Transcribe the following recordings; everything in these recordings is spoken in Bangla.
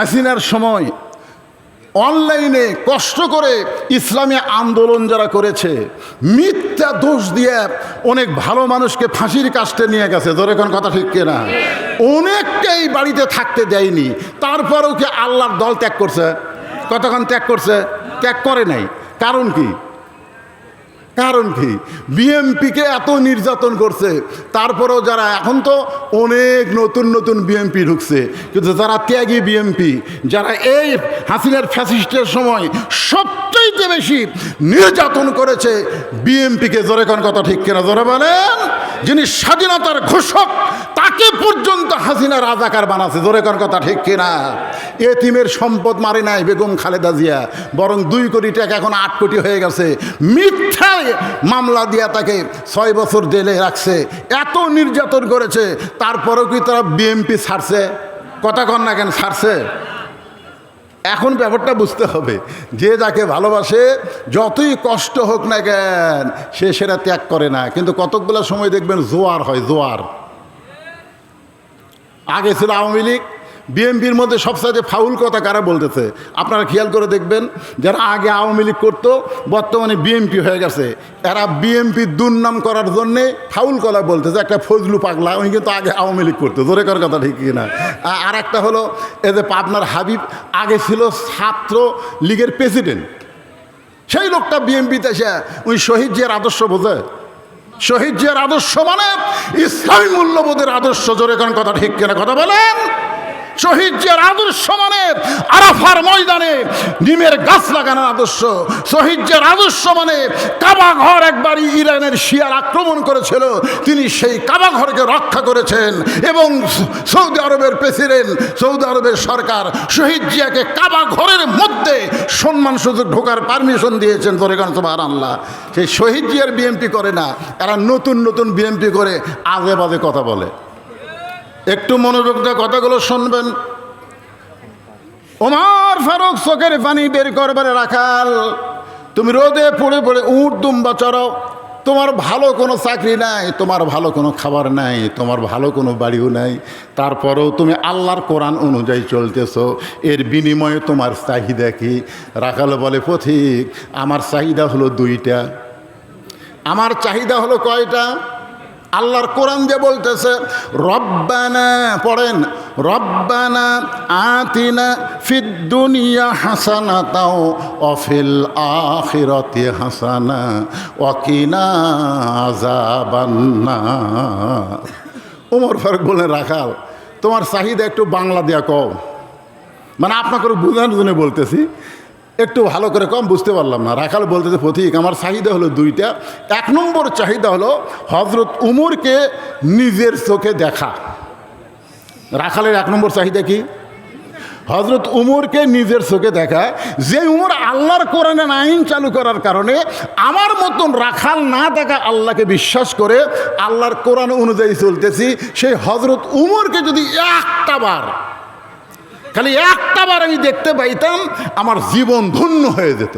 হাসিনার সময় অনলাইনে কষ্ট করে ইসলামী আন্দোলন যারা করেছে, মিথ্যা দোষ দিয়ে অনেক ভালো মানুষকে ফাঁসির কাস্টে নিয়ে গেছে। ধরে কোন কথা ঠিক কিনা? অনেকটাই বাড়িতে থাকতে দেয়নি। তারপরেও কি আল্লাহর দল ত্যাগ করছে? কতক্ষণ ত্যাগ করছে? ত্যাগ করে নাই। কারণ কি? কারণ কি? বিএমপিকে এত নির্যাতন করছে, তারপরেও যারা এখন তো অনেক নতুন নতুন বিএমপি ঢুকছে, কিন্তু যারা ত্যাগী বিএমপি, যারা এই হাসিনার ফ্যাসিস্টের সময় সবচেয়ে বেশি নির্যাতন করেছে, বিএমপিকে জোরে কোন কথা ঠিক কিনা? জোরে বলেন, যিনি স্বাধীনতার ঘোষক, তাকে পর্যন্ত হাসিনা রাজাকার বানাচ্ছে, জোরে কোন কথা ঠিক কিনা? এতিমের সম্পদ মারে নাই বেগম খালেদা জিয়া। বরং দুই কোটি টাকা এখন আট কোটি হয়ে গেছে। মিথ্যায় মামলা দিয়া তাকে ছয় বছর জেলে রাখছে। এত নির্যাতন করেছে। তারপরেও কি তারা বিএমপি ছাড়ছে? কথা কন না কেন, ছাড়ছে? এখন ব্যাপারটা বুঝতে হবে। যে যাকে ভালোবাসে, যতই কষ্ট হোক না কেন, সে সেটা ত্যাগ করে না। কিন্তু কতকগুলো সময় দেখবেন জোয়ার হয়, জোয়ার। আগে ছিল আওয়ামী লীগ বিএনপির মধ্যে সবসাথে ফাউল কথা কারা বলতেছে? আপনারা খেয়াল করে দেখবেন, যারা আগে আওয়ামী লীগ করতো, বর্তমানে বিএনপি হয়ে গেছে। এরা বিএনপি দুর্নাম করার জন্যে ফাউল কলা বলতেছে। একটা ফজলু পাগলা, উনি কিন্তু আগে আওয়ামী লীগ করতো। জোরে করার কথা ঠিক কিনা? আর একটা হলো এ যে পাবনার হাবিব আগে ছিল ছাত্র লীগের প্রেসিডেন্ট। সেই লোকটা বিএনপিতে এসে, উনি শহীদ জিয়ার আদর্শ বোঝে? শহীদ জিয়ার আদর্শ মানে ইসলামী মূল্যবোধের আদর্শ। জোরে কথা ঠিক কিনা? কথা বলেন। শহীদ জিয়ার আদর্শ মানে আরাফার ময়দানে নিমের গাছ লাগানোর আদর্শ। শহীদ জিয়ার আদর্শ মানে কাবা ঘর একবারই ইরানের শিয়ার আক্রমণ করেছিল। তিনি সেই কাবা ঘরকে রক্ষা করেছেন এবং সৌদি আরবের প্রেসিডেন্ট, সৌদি আরবের সরকার শহীদ জিয়াকে কাবা মধ্যে সম্মান সুযোগ ঢোকার পারমিশন দিয়েছেন দরেগান সোভার আল্লাহ সেই শহীদ জিয়ার বিএমপি করে না, এরা নতুন নতুন বিএমপি করে আজে বাজে কথা বলে। একটু মনোযোগ দিয়ে কথাগুলো শুনবেন। ওমার ফারুক চোখের পানি বের করবার রাখাল। তুমি রোদে পড়ে পড়ে উঁট দুম্বা চড়াও। তোমার ভালো কোনো চাকরি নাই, তোমার ভালো কোনো খাবার নাই, তোমার ভালো কোনো বাড়িও নাই। তারপরেও তুমি আল্লাহর কোরআন অনুযায়ী চলতেছো, এর বিনিময়ে তোমার চাহিদা কি? রাখাল বলে, পথিক, আমার চাহিদা হলো দুইটা। আমার চাহিদা হলো কয়টা? আল্লাহর কোরআন যে বলতেছে, রব্বানা, পড়েন, রব্বানা আতিনা ফিদ দুনিয়া হাসানা তাও অফিল আখিরতি হাসানা ওয়াকিনা আযাবান্না ওমর ফারুক বলে রাখাল, তোমার চাহিদা একটু বাংলা দিয়া কও। মানে আপনাকে বোঝানোর জন্য বলতেছি একটু ভালো করে কম বুঝতে পারলাম না। রাখাল বলতেছে পথিক আমার চাহিদা হলো দুইটা। এক নম্বর চাহিদা হলো হজরত উমরকে নিজের চোখে দেখা। রাখালের এক নম্বর চাহিদা কি? হজরত উমরকে নিজের চোখে দেখা। যে উমর আল্লাহর কোরআনে আইন চালু করার কারণে আমার মতন রাখাল না দেখা আল্লাহকে বিশ্বাস করে, আল্লাহর কোরআন অনুযায়ী চলতেছি, সেই হজরত উমরকে যদি একটা বার খালি একটা বার আমি দেখতে পাইতাম, আমার জীবন ধন্য হয়ে যেত।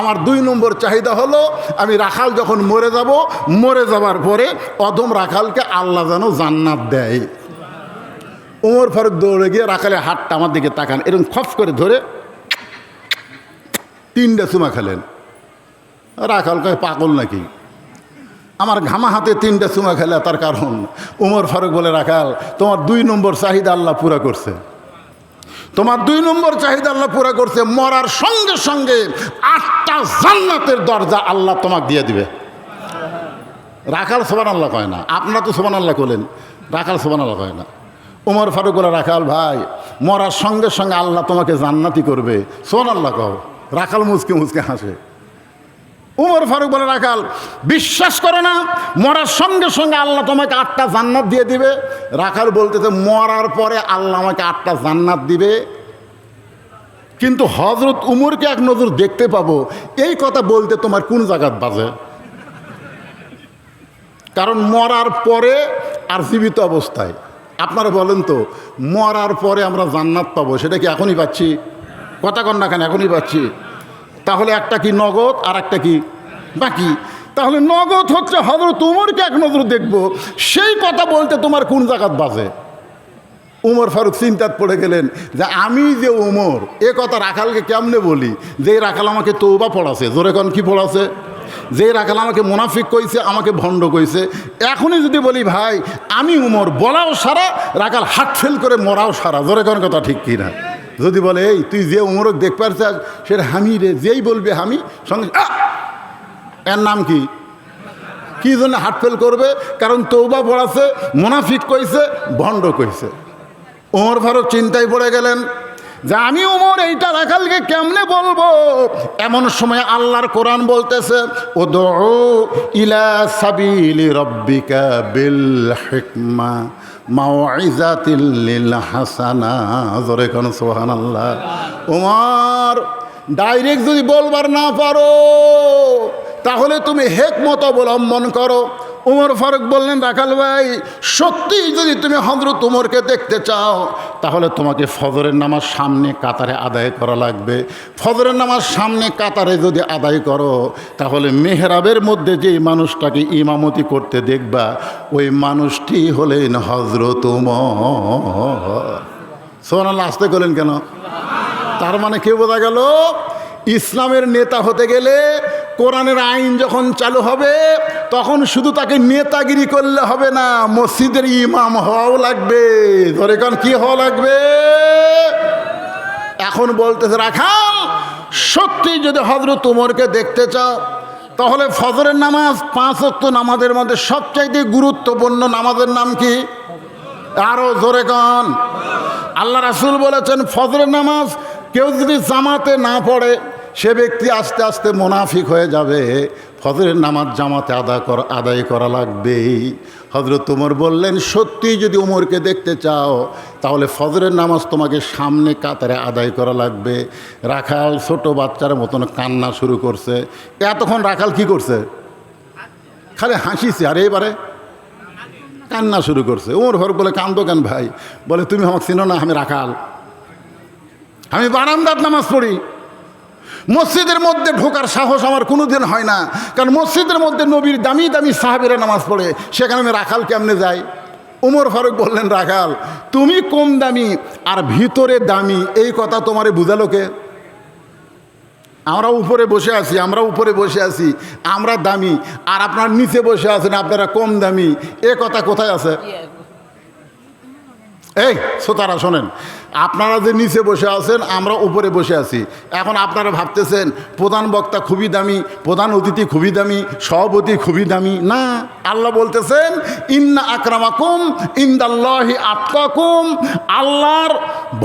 আমার দুই নম্বর চাহিদা হলো, আমি রাখাল যখন মরে যাব, মরে যাবার পরে অদম রাখালকে আল্লাহ যেন জান্নাত দেয়। ওমর ফারুক দৌড়ে গিয়ে রাখালে হাতটা আমার দিকে তাকান, এরকম খপ করে ধরে তিনটা চুমা খেলেন। রাখাল কয়, পাগল নাকি? আমার ঘামা হাতে তিনটা চুমা খেলে, তার কারণ উমর ফারুক বলে, রাখাল, তোমার দুই নম্বর চাহিদা আল্লাহ পুরা করছে। তোমার দুই নম্বর চাহিদা আল্লাহ পুরা করছে, মরার সঙ্গে সঙ্গে আটটা জান্নাতের দরজা আল্লাহ তোমাকে দিয়ে দিবে। রাখাল সোবান আল্লাহ কয় না আপনারা তো সোবান আল্লাহ করলেন, রাখাল সোবান আল্লাহ কয় না। উমর ফারুক বলে, রাখাল ভাই, মরার সঙ্গে সঙ্গে আল্লাহ তোমাকে জান্নাতি করবে। সোবান আল্লাহ কও, রাখাল মুচকে মুচকে হাসে। উমর ফারুক বলে রাখাল, বিশ্বাস করে না, মরার সঙ্গে সঙ্গে আল্লাহ তোমাকে আটটা জান্নাত দিয়ে দিবে। রাখাল বলতেছে, মরার পরে আল্লাহ আমাকে আটটা জান্নাত দিবে। কিন্তু হজরত উমরকে এক নজর দেখতে পাবো, এই কথা বলতে তোমার কোন জায়গাত বাজে? কারণ মরার পরে আর জীবিত অবস্থায়। আপনারা বলেন তো, মরার পরে আমরা জান্নাত পাবো, সেটা কি এখনই পাচ্ছি? কথা কন না কেন, এখনই পাচ্ছি। তাহলে একটা কি নগদ আর একটা কি বাকি? তাহলে নগদ হচ্ছে হজরত উমরকে এক নজর দেখব, সেই কথা বলতে তোমার কোন জায়গাত বাজে? উমর ফারুক চিন্তাত পড়ে গেলেন যে আমি যে উমর, এ কথা রাখালকে কেমনে বলি? যে রাখাল আমাকে তৌবা পড়াছে, জোরে কন কি পড়াছে? যে রাখাল আমাকে মুনাফিক কইছে, আমাকে ভণ্ড কইছে, এখনই যদি বলি ভাই, আমি উমর, বলাও সারা, রাখাল হাট ফেল করে মরাও সারা, জোরে কোন কথা ঠিক কিনা? যদি বলে, এই, তুই যে উমরক দেখ পারছিস সে হামি রে, যেই বলবে হামি, সঙ্গে এর নাম কি? কি জন্য হার্টফেল করবে? কারণ তৌবা পড়াছে মোনাফিট কইছে, ভণ্ড কইছে। ওমর ফারুক চিন্তায় পড়ে গেলেন। যে আমি উমর, এইটা রাখালকে কেমনে বলব? এমন সময় আল্লাহর কোরআন বলতেছে ও ইলা সাবিলি রব্বিকা হিকমা হাসানা। কোন সুবহানাল্লাহ। উমর, ডাইরেক্ট যদি বলবার না পারো, তাহলে তুমি হেকমত অবলম্বন করো। উমর ফারুক বললেন, রাখাল ভাই সত্যি যদি তুমি হজরত উমরকে দেখতে চাও, তাহলে তোমাকে ফজরের নামাজ সামনে কাতারে আদায় করা লাগবে। ফজরের নামাজ সামনে কাতারে যদি আদায় করো, তাহলে মেহরাবের মধ্যে যেই মানুষটাকে ইমামতি করতে দেখবা, ওই মানুষটি হলেন হজরত উমর। সোনাল আসতে করলেন কেন? তার মানে কেউ বোঝা গেল? ইসলামের নেতা হতে গেলে কোরআনের আইন যখন চালু হবে, তখন শুধু তাকে নেতাগিরি করলে হবে না, মসজিদের ইমাম হওয়াও লাগবে। ধরে কারণ কি হওয়া লাগবে? এখন বলতেছে, রাখাল, সত্যি যদি হজরত উমরকে দেখতে চাও, তাহলে ফজরের নামাজ পাঁচ নামাজের মধ্যে সবচাইতে গুরুত্বপূর্ণ নামাজের নাম কি? আরও জোরে কন। আল্লাহ রাসুল বলেছেন, ফজরের নামাজ কেউ যদি জামাতে না পড়ে সে ব্যক্তি আস্তে আস্তে মোনাফিক হয়ে যাবে। ফজরের নামাজ জামাতে আদা কর, আদায় করা লাগবেই। হজরত উমর বললেন, সত্যি যদি উমরকে দেখতে চাও, তাহলে ফজরের নামাজ তোমাকে সামনে কাতারে আদায় করা লাগবে। রাখাল ছোট বাচ্চার মতন কান্না শুরু করছে। এতক্ষণ রাখাল কি করছে? খালি হাসিছে, আর এবারে কান্না শুরু করছে। ওমর ফারুক বলে, কান্দো কেন ভাই? বলে, তুমি আমাকে চিনো না, আমি রাখাল। আমি বারান্দার নামাজ পড়ি। মসজিদের মধ্যে ঢোকার সাহস আমার কোনো দিন হয় না। কারণ মসজিদের মধ্যে নবীর দামি দামি সাহাবিরা নামাজ পড়ে সেখানে আমি রাখাল কেমনে যাই? উমর ফারুক বললেন রাখাল তুমি কম দামি আর ভিতরে দামি এই কথা তোমারে বুঝালো কে? আমরা উপরে বসে আছি আমরা উপরে বসে আছি আমরা দামি আর আপনার নিচে বসে আছেন আপনারা কম দামি এ কথা কোথায় আছে? এই শ্রোতারা শোনেন আপনারা যে নিচে বসে আছেন, আমরা উপরে বসে আছি। এখন আপনারা ভাবতেছেন, প্রধান বক্তা খুবই দামি, প্রধান অতিথি খুবই দামি, সভাপতি খুবই দামি। না, আল্লাহ বলতেছেন, ইন্না আকরামাকুম ইন্দাল্লাহি আতকাকুম। আল্লাহর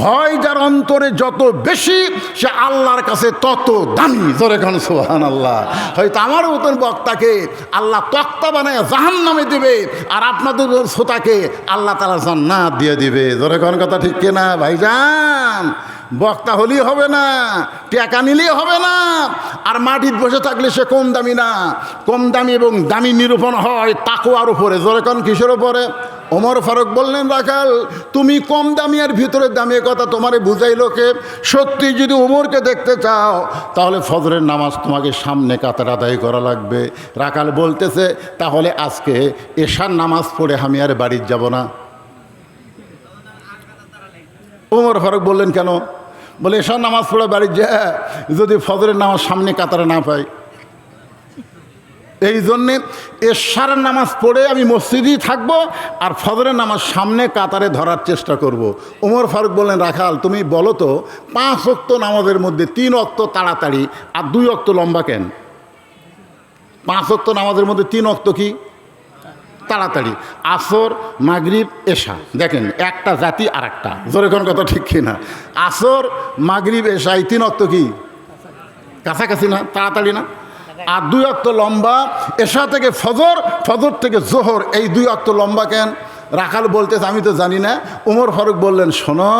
ভয় যার অন্তরে যত বেশি, সে আল্লাহর কাছে তত দামি। জোরে খান সোহান আল্লাহ হয়তো আমার মতন বক্তাকে আল্লাহ তক্তা বানায় জাহান নামে দেবে, আর আপনাদের শ্রোতাকে আল্লাহ তালা জান্নাত দিয়ে দিবে। জোরে কোন, কথা ঠিক কিনা? ভাইজান বক্তা হলেই হবে না, টাকা নিলেই হবে না। আর মাটির বসে থাকলে সে কম দামি না। কম দামি এবং দামি নিরূপণ হয় তাকুয়ার উপরে। জোরে কোন কিসের উপরে? ওমর ফারুক বললেন, রাখাল, তুমি কম দামি আর ভিতরের দামি কথা তোমারে বুঝাই লোকে সত্যি যদি উমরকে দেখতে চাও, তাহলে ফজরের নামাজ তোমাকে সামনে কাতার আদায় করা লাগবে। রাখাল বলতেছে, তাহলে আজকে এশার নামাজ পড়ে আমি আর বাড়ির যাব না। উমর ফারুক বললেন, কেন? বলে, এশার নামাজ পড়ে বাড়ির যা, যদি ফজরের নামাজ সামনে কাতারে না পাই। এই জন্যে এশারের নামাজ পড়ে আমি মসজিদেই থাকব আর ফজরের নামাজ সামনে কাতারে ধরার চেষ্টা করব। ওমর ফারুক বললেন, রাখাল, তুমি বলো তো, পাঁচ অক্ত নামাজের মধ্যে তিন অক্ত তাড়াতাড়ি আর দুই অক্ত লম্বা কেন? পাঁচ অক্ত নামাজের মধ্যে তিন অক্ত কি? তাড়াতাড়ি। আসর, মাগরিব, এশা। দেখেন, একটা জাতি আর একটা। জোরে কোন কথা ঠিক কিনা? আসর, মাগরিব, এশা, এই তিন অক্ত কি? কাছাকাছি না? তাড়াতাড়ি না? আর দুই অক্ত লম্বা, এশা থেকে ফজর ফজর থেকে জোহর। এই দুই অক্ত লম্বা কেন? রাখাল বলতেছে, আমি তো জানি না। উমর ফারুক বললেন, শোনো,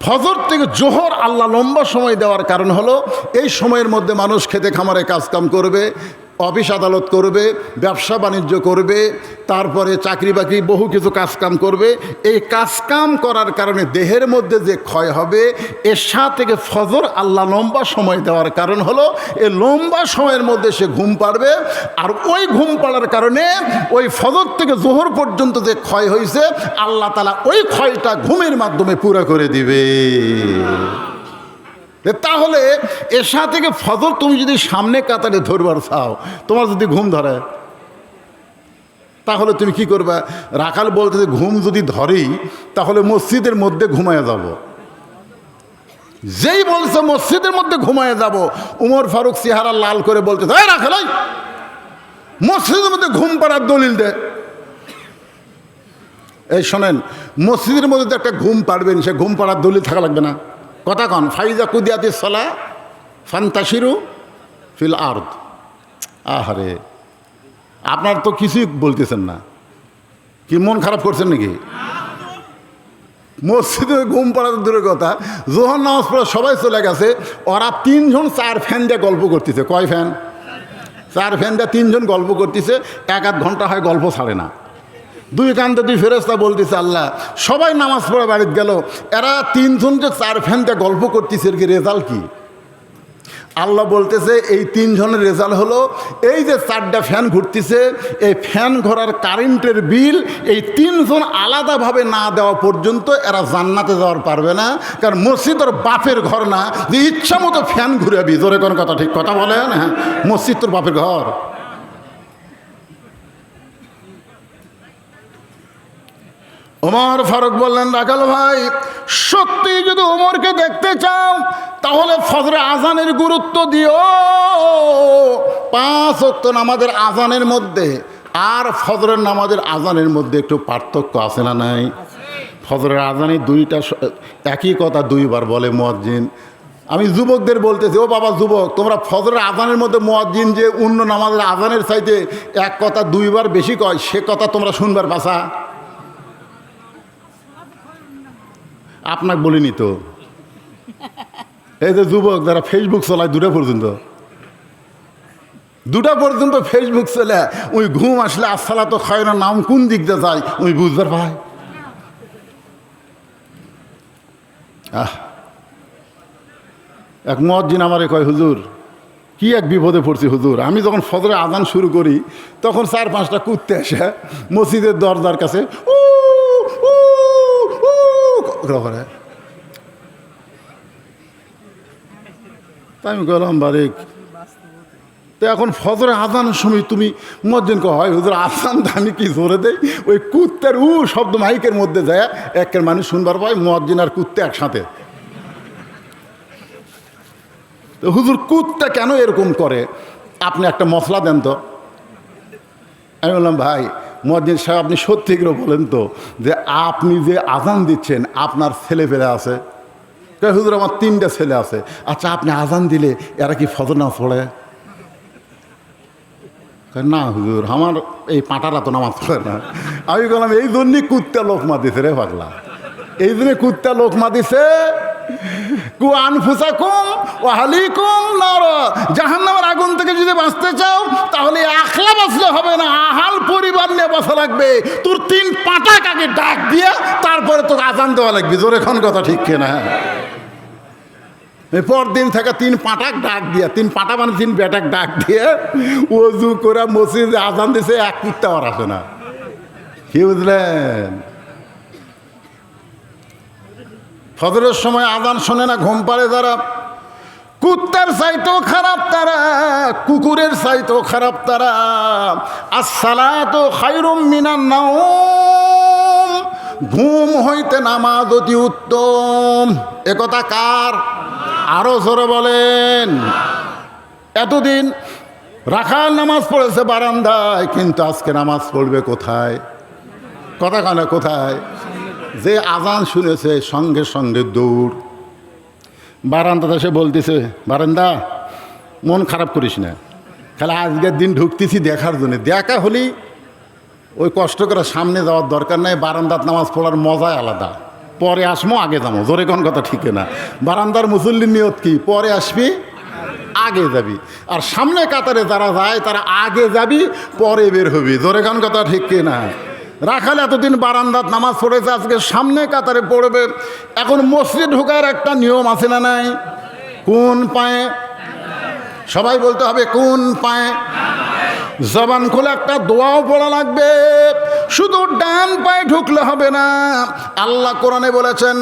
ফজর থেকে জোহর আল্লাহ লম্বা সময় দেওয়ার কারণ হলো, এই সময়ের মধ্যে মানুষ খেতে খামারে কাজকাম করবে। অফিস আদালত করবে, ব্যবসা বাণিজ্য করবে, তারপরে চাকরি বাকরি, বহু কিছু কাজকাম করবে। এই কাজকাম করার কারণে দেহের মধ্যে যে ক্ষয় হবে এশা থেকে ফজর আল্লাহ লম্বা সময় দেওয়ার কারণ হলো এই লম্বা সময়ের মধ্যে সে ঘুম পাড়বে। আর ওই ঘুম পাড়ার কারণে ওই ফজর থেকে জোহর পর্যন্ত যে ক্ষয় হয়েছে আল্লাহ তালা ওই ক্ষয়টা ঘুমের মাধ্যমে পুরো করে দিবে। এ তাহলে এশা থেকে ফজর তুমি যদি সামনে কাতারে ধরবার চাও, তোমার যদি ঘুম ধরে, তাহলে তুমি কি করবে? রাখাল বলতে যে ঘুম যদি ধরেই, তাহলে মসজিদের মধ্যে ঘুমায় যাব। যেই বলছে, মসজিদের মধ্যে ঘুমায় যাব, উমর ফারুক সিহারা লাল করে বলতে তাই রাখাল মসজিদের মধ্যে ঘুম পাড়ার দলিল দে। এই শোনেন, মসজিদের মধ্যে তো একটা ঘুম পাড়বেন, সে ঘুম পাড়ার দলিল থাকা লাগবে না। কথা কন, ফাইজা কুদিয়াতি সলা ফান্তাসিরু ফিল আর্দ। আহারে, আপনার তো কিছুই বলতেছেন না। কি মন খারাপ করছেন নাকি? মসজিদে ঘুম পড়ার দূরের কথা, জোহর নামাজ পড়ে সবাই চলে গেছে, ওরা তিনজন চার ফ্যান দিয়ে গল্প করতেছে। কয় ফ্যান? চার ফ্যান দিয়ে তিনজন গল্প করতেছে, এক আধ ঘণ্টা হয় গল্প ছাড়ে না। দুই কান্তে দুই ফেরস্তা বলতেছে, আল্লাহ, সবাই নামাজ পড়ে বাড়িতে গেল, এরা তিনজন যে চার ফ্যান দিয়ে গল্প করতেছে, এর কি রেজাল্ট কি? আল্লাহ বলতেছে, এই তিনজনের রেজাল্ট হলো, এই যে চারটা ফ্যান ঘুরতেছে, এই ফ্যান ঘোরার কারেন্টের বিল, এই তিনজন আলাদাভাবে না দেওয়া পর্যন্ত এরা জান্নাতে যাওয়ার পারবে না, কারণ মসজিদ ওর বাপের ঘর না, যে ইচ্ছা মতো ফ্যান ঘুরাবি জোরে কোনো কথা ঠিক কথা বলেন হ্যাঁ মসজিদ তোর বাপের ঘর। ওমর ফারুক বললেন, রাখাল ভাই, সত্যি যদি ওমরকে দেখতে চাও, তাহলে ফজরে আজানের গুরুত্ব দিও। পাঁচ অক্ত নামাজের আজানের মধ্যে আর ফজরের নামাজের আজানের মধ্যে একটু পার্থক্য আছে না নাই? ফজরের আজানে দুইটা একই কথা দুইবার বলে মুয়াজ্জিন। আমি যুবকদের বলতেছি, ও বাবা যুবক, তোমরা ফজরের আজানের মধ্যে মুয়াজ্জিন যে অন্য নামাজের আজানের চাইতে এক কথা দুইবার বেশি কয়, সে কথা তোমরা শুনবার বাসা আপনাকে বলিনি তো? এই যে যুবক যারা ফেসবুক চলায় দুটা পর্যন্ত। দুটা পর্যন্ত ফেসবুক চলে, ওই ঘুম আসলে আসসালা তো খায় না নাম কোন দিক দিয়ে যায় ওই বুঝবার ভাই আহ। এক মজ্জিন আমারে কয়, হুজুর, কি এক বিপদে পড়ছি হুজুর? আমি যখন ফজরে আদান শুরু করি, তখন চার পাঁচটা কুত্তে এসে মসজিদের দরজার কাছে করে তাই আমি গেলাম বারেক তো এখন ফজরে আজানের সময় তুমি মজ্জিনকে হয় হুজুর আজান আমি কি জোরে দেই? ওই কুত্তের উ শব্দ মাইকের মধ্যে যায়, একের মানুষ শুনবার পায় মজ্জিন আর কুত্তে একসাথে। তো হুজুর, কুত্তা কেন এরকম করে? আপনি একটা মশলা দেন তো। আমি বললাম, ভাই মজ্জিন সাহেব, আপনি সত্যি করে বলেন তো যে আপনি যে আজান দিচ্ছেন, আপনার ছেলে পেলে আছে হুজুর, আমার তিনটা ছেলে আছে। আচ্ছা আপনি আজান দিলে এরা কি ফজর নামাজ পড়ে? না হুজুর, আমার এই পাটারা তো নামাজ পড়ে না। আমি বললাম, এই জন্যই কুত্তা লোকমা দিছে রে পাগলা। এই জন্য কুত্তা লোকমা দিছে কু আনফুসাকুম ও হালিকুম নর। জাহান্নামের আগুন থেকে যদি বাঁচতে চাও, তাহলে আখলা বাঁচলে হবে না, আহাল পরিবার নিয়ে বাঁচা লাগবে। তোর তিন পাটা কাকে ডাক দিয়ে, তারপরে তোকে আজান দেওয়া লাগবে। জোরে এখন কথা ঠিক কিনা? এই পরদিন থেকে তিন পাটাক ডাক দিয়ে, তিন পাটা মানে তিন বেটাক ডাক দিয়ে ওজু করে মসজিদে আজান দিছে, এক কুত্তা আর আসে না। কি বুঝলেন? ফজরের সময় আদান শোনে না, ঘুম পাড়ে যারা। কুত্তার চাইতেও খারাপ তারা, কুকুরের চাইতেও খারাপ তারা। আসসালাত খাইরুম মিনান নাওম, ঘুম হইতে নামাজ অতি উত্তম। একথা কার? আরও জোরে বলেন। এতদিন রাখাল নামাজ পড়েছে বারান্দায়, কিন্তু আজকে নামাজ পড়বে কোথায়? কথা কানে কোথায়? যে আজান শুনেছে, সঙ্গে সঙ্গে দৌড়। বারান্দাতে সে বলতেছে, বারান্দা, মন খারাপ করিস না। খালি আজকের দিন ঢুকতেছি দেখার জন্য। দেখা হলেই ওই কষ্ট করে সামনে যাওয়ার দরকার নাই, বারান্দাত নামাজ পড়ার মজাই আলাদা। পরে আসব আগে যাব জোরে কোন কথা ঠিক না। বারান্দার মুসল্লির নিয়ত কি? পরে আসবি, আগে যাবি। আর সামনে কাতারে যারা যায়, তারা আগে যাবি, পরে বের হবি। জোরে গান কথা ঠিক না? রাখাল এতদিন বারান্দাত নামাজ পড়েছে, আজকে সামনে কাতারে পড়বে। এখন মসজিদ ঢোকার একটা নিয়ম আছে না নাই? কোন পায়ে? সবাই বলতে হবে, কোন পায়ে? জবান খোলা একটা দোয়াও পড়া লাগবে। শুধু ডান পায়ে ঢুকলে হবে না। আল্লাহ কোরআনে বলেছেন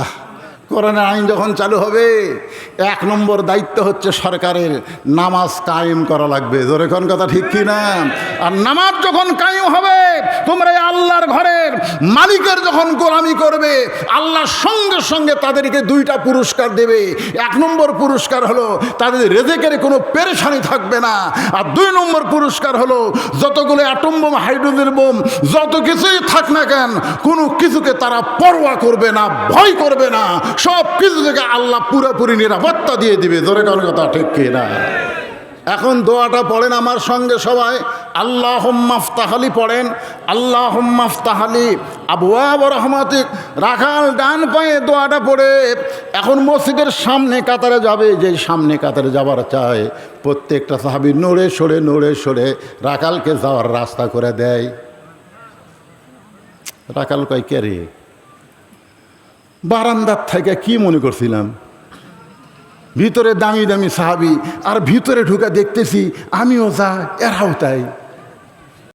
আহ কোরআনের আইন যখন চালু হবে, এক নম্বর দায়িত্ব হচ্ছে সরকারের নামাজ কায়েম করা লাগবে। জোরে কোন কথা ঠিক কি না আর নামাজ যখন কায়েম হবে, তোমরা আল্লাহর ঘরের মালিকের যখন গোলামি করবে আল্লাহর সঙ্গে সঙ্গে তাদেরকে দুইটা পুরস্কার দেবে। এক নম্বর পুরস্কার হলো তাদের রেজেকের কোনো পেরেশানি থাকবে না। আর দুই নম্বর পুরস্কার হলো যতগুলো অ্যাটম বোম, হাইড্রোজেন বোম, যত কিছুই থাক না কেন, কোনো কিছুকে তারা পরোয়া করবে না, ভয় করবে না। সব কিছু থেকে আল্লাহ পুরোপুরি নিরাপত্তা দিয়ে দিবে। ধরে কোন কথা ঠিক কি না এখন দোয়াটা পড়েন আমার সঙ্গে সবাই। আল্লাহ পড়েন আল্লাহ মাফতাহালি আবুয়াব রহমাতিক, রাখাল ডান পায়ে দোয়াটা পড়ে। এখন মসজিদের সামনে কাতারে যাবে, যে সামনে কাতারে যাবার চায়, প্রত্যেকটা সাহাবি নড়ে সরে নড়ে সরে রাখালকে যাওয়ার রাস্তা করে দেয়। রাখাল কয়, কে রে? বারান্দার থেকে কি মনে করছিলাম? ভিতরে দামি দামি সাহাবি, আর ভিতরে ঢুকে দেখতেছি আমিও যা, এরাও তাই।